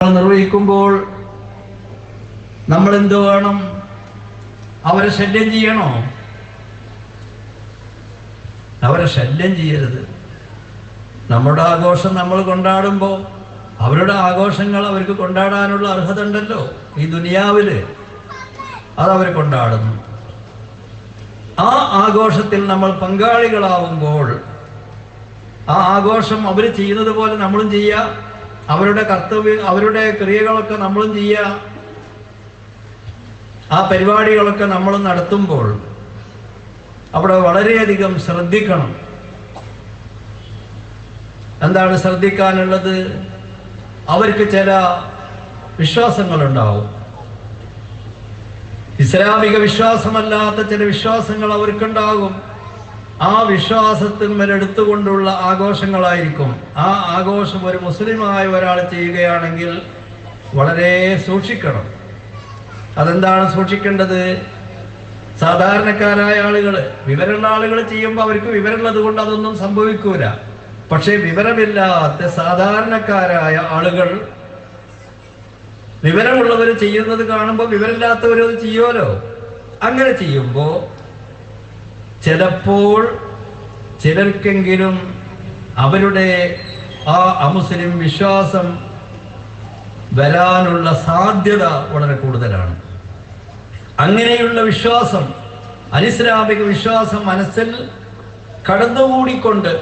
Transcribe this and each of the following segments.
നിർവഹിക്കുമ്പോൾ നമ്മൾ എന്തു വേണം? അവരെ ശല്യം ചെയ്യണോ? അവരെ ശല്യം ചെയ്യരുത്. നമ്മുടെ ആഘോഷം നമ്മൾ കൊണ്ടാടുമ്പോൾ അവരുടെ ആഘോഷങ്ങൾ അവർക്ക് കൊണ്ടാടാനുള്ള അർഹത ഉണ്ടല്ലോ ഈ ദുനിയാവിൽ. അതവർ കൊണ്ടാടുന്നു. ആ ആഘോഷത്തിൽ നമ്മൾ പങ്കാളികളാവുമ്പോൾ ആ ആഘോഷം അവർ ചെയ്യുന്നത് പോലെ നമ്മളും ചെയ്യുക അവരുടെ കർത്തവ്യ അവരുടെ ക്രിയകളൊക്കെ നമ്മളും ചെയ്യുക. ആ പരിപാടികളൊക്കെ നമ്മൾ നടത്തുമ്പോൾ അവിടെ വളരെയധികം ശ്രദ്ധിക്കണം. എന്താണ് ശ്രദ്ധിക്കാനുള്ളത്? അവർക്ക് ചില വിശ്വാസങ്ങളുണ്ടാവും. ഇസ്ലാമിക വിശ്വാസമല്ലാത്ത ചില വിശ്വാസങ്ങൾ അവർക്കുണ്ടാകും. ആ വിശ്വാസത്തിന്മേൽ എടുത്തുകൊണ്ടുള്ള ആഘോഷങ്ങളായിരിക്കും. ആ ആഘോഷം ഒരു മുസ്ലിമായ ഒരാൾ ചെയ്യുകയാണെങ്കിൽ വളരെ സൂക്ഷിക്കണം. അതെന്താണ് സൂക്ഷിക്കേണ്ടത്? സാധാരണക്കാരായ ആളുകൾ വിവരമുള്ള ആളുകൾ ചെയ്യുമ്പോൾ അവർക്ക് വിവരമുള്ളത് കൊണ്ട് അതൊന്നും സംഭവിക്കൂല. പക്ഷേ വിവരമില്ലാത്ത സാധാരണക്കാരായ ആളുകൾ വിവരമുള്ളവർ ചെയ്യുന്നത് കാണുമ്പോൾ വിവരമില്ലാത്തവരത് ചെയ്യുമല്ലോ അങ്ങനെ ചെയ്യുമ്പോൾ ചിലപ്പോൾ ചിലർക്കെങ്കിലും അവരുടെ ആ അമുസ്ലിം വിശ്വാസം വരാനുള്ള സാധ്യത വളരെ കൂടുതലാണ്. അങ്ങനെയുള്ള വിശ്വാസം അനിസ്ലാമിക വിശ്വാസം മനസ്സിൽ കടന്നുകൂടിക്കൊണ്ട്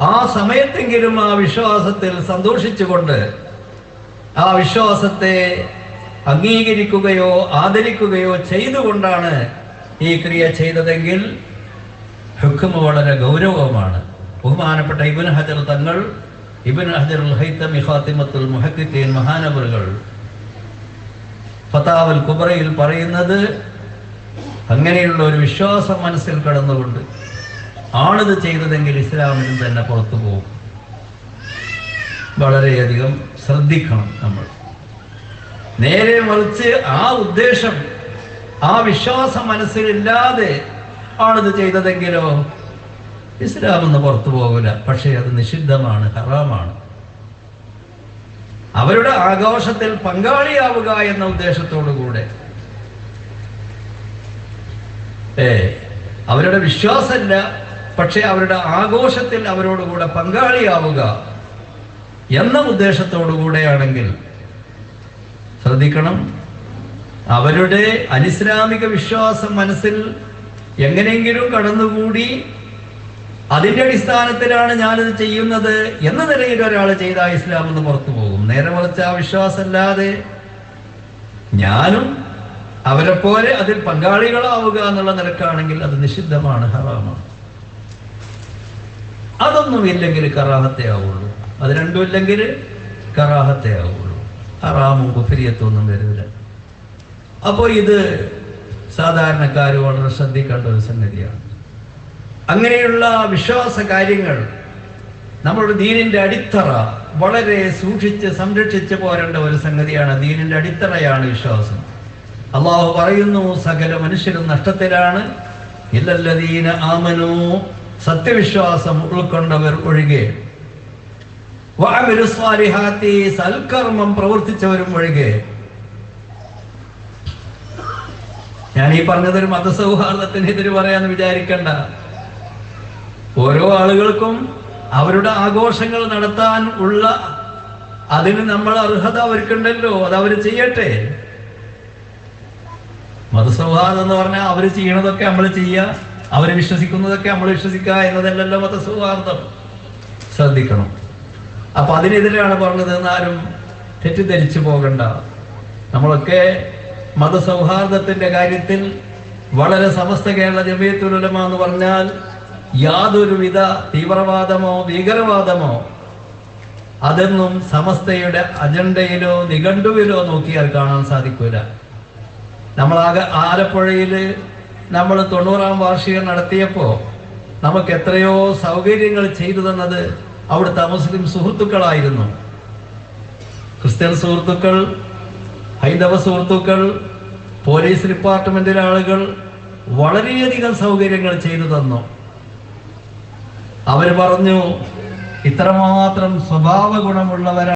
ആ സമയത്തെങ്കിലും ആ വിശ്വാസത്തിൽ സന്തോഷിച്ചുകൊണ്ട് ആ വിശ്വാസത്തെ അംഗീകരിക്കുകയോ ആദരിക്കുകയോ ചെയ്തുകൊണ്ടാണ് ഈ ക്രിയ ചെയ്തതെങ്കിൽ ഹുക്കുമ് വളരെ ഗൗരവമാണ്. ബഹുമാനപ്പെട്ട ഇബിൻ ഹജർ തങ്ങൾ ഇബിൻ ഹജർ ഹൈത്തമി ഖാത്തിമത്തുൽ മുഹക്കിത്തീൻ മഹാനവറുകൾ ഫതാവൽ കുബറയിൽ പറയുന്നത് അങ്ങനെയുള്ള ഒരു വിശ്വാസം മനസ്സിൽ കടന്നുകൊണ്ട് ആളിത് ചെയ്തതെങ്കിൽ ഇസ്ലാമിനും തന്നെ പുറത്തു പോകും. വളരെയധികം ശ്രദ്ധിക്കണം നമ്മൾ. നേരെ മറിച്ച് ആ ഉദ്ദേശം ആ വിശ്വാസം മനസ്സിലില്ലാതെ ആണിത് ചെയ്തതെങ്കിലോ ഇസ്ലാം ഒന്ന് പുറത്തു പോകില്ല പക്ഷേ അത് നിഷിദ്ധമാണ് ഹറാമാണ്. അവരുടെ ആഘോഷത്തിൽ പങ്കാളിയാവുക എന്ന ഉദ്ദേശത്തോടു കൂടെ. ഏ അവരുടെ വിശ്വാസമല്ല പക്ഷെ അവരുടെ ആഘോഷത്തിൽ അവരോടുകൂടെ പങ്കാളിയാവുക എന്ന ഉദ്ദേശത്തോടു കൂടെയാണെങ്കിൽ ശ്രദ്ധിക്കണം. അവരുടെ അനിസ്ലാമിക വിശ്വാസം മനസ്സിൽ എങ്ങനെയെങ്കിലും കടന്നുകൂടി അതിന്റെ അടിസ്ഥാനത്തിലാണ് ഞാനിത് ചെയ്യുന്നത് എന്ന നിലയിൽ ഒരാൾ ചെയ്ത ഇസ്ലാം എന്ന് പുറത്തു പോകും. നേരെ മറിച്ച് ആ വിശ്വാസമല്ലാതെ ഞാനും അവരെ പോലെ അതിൽ പങ്കാളികളാവുക എന്നുള്ള നിലക്കാണെങ്കിൽ അത് നിഷിദ്ധമാണ് ഹറാമാണ്. അതൊന്നും ഇല്ലെങ്കിൽ കറാഹത്തെ ആവുള്ളൂ. അത് രണ്ടും ഇല്ലെങ്കിൽ കറാഹത്തെ ആവുള്ളൂ. ഹറാമും കുഫരിയത്തൊന്നും വരില്ല. അപ്പോൾ ഇത് സാധാരണക്കാർ വളരെ ശ്രദ്ധിക്കേണ്ട ഒരു സംഗതിയാണ്. അങ്ങനെയുള്ള വിശ്വാസ കാര്യങ്ങൾ നമ്മുടെ ദീനിന്റെ അടിത്തറ വളരെ സൂക്ഷിച്ച് സംരക്ഷിച്ച് പോരേണ്ട ഒരു സംഗതിയാണ് ദീനിന്റെ അടിത്തറയാണ് വിശ്വാസം. അള്ളാഹു പറയുന്നു സകല മനുഷ്യരും നഷ്ടത്തിലാണ്. ഇല്ലല്ലദീന ആമനു. സത്യവിശ്വാസം ഉൾക്കൊണ്ടവർ ഒഴികെ. സൽക്കർമ്മം പ്രവർത്തിച്ചവരും ഒഴികെ. ഞാൻ ഈ പറഞ്ഞതൊരു മതസൗഹാർദ്ദത്തിനെതിരെ പറയാന്ന് വിചാരിക്കണ്ട. ഓരോ ആളുകൾക്കും അവരുടെ ആഘോഷങ്ങൾ നടത്താൻ ഉള്ള അതിന് നമ്മൾ അർഹത അവർക്കുണ്ടല്ലോ അത് അവർ ചെയ്യട്ടെ. മതസൗഹാർദ്ദം എന്ന് പറഞ്ഞാൽ അവർ ചെയ്യണതൊക്കെ നമ്മൾ ചെയ്യുക അവർ വിശ്വസിക്കുന്നതൊക്കെ നമ്മൾ വിശ്വസിക്കുക എന്നതല്ലല്ലോ മതസൗഹാർദ്ദം. ശ്രദ്ധിക്കണം. അപ്പൊ അതിനെതിരെയാണ് പറഞ്ഞത് എന്നാരും തെറ്റിദ്ധരിച്ചു പോകണ്ട. നമ്മളൊക്കെ മതസൗഹാർദ്ദത്തിന്റെ കാര്യത്തിൽ വളരെ സമസ്ത കേരള ജമയത്തുലമ എന്ന് പറഞ്ഞാൽ യാതൊരുവിധ തീവ്രവാദമോ ഭീകരവാദമോ അതെന്നും സമസ്തയുടെ അജണ്ടയിലോ നിഘണ്ടുവിലോ നോക്കിയാൽ കാണാൻ സാധിക്കൂല. നമ്മൾ ആകെ ആലപ്പുഴയിൽ നമ്മൾ തൊണ്ണൂറാം വാർഷികം നടത്തിയപ്പോൾ നമുക്ക് എത്രയോ സൗകര്യങ്ങൾ ചെയ്തു തന്നത് അവിടുത്തെ മുസ്ലിം സുഹൃത്തുക്കളായിരുന്നു. ക്രിസ്ത്യൻ സുഹൃത്തുക്കൾ ഹൈന്ദവ സുഹൃത്തുക്കൾ പോലീസ് ഡിപ്പാർട്ട്മെന്റിലെ ആളുകൾ വളരെയധികം സൗകര്യങ്ങൾ ചെയ്തു തന്നു. അവർ പറഞ്ഞു ഇത്രമാത്രം സ്വഭാവ ഗുണമുള്ളവരാണ്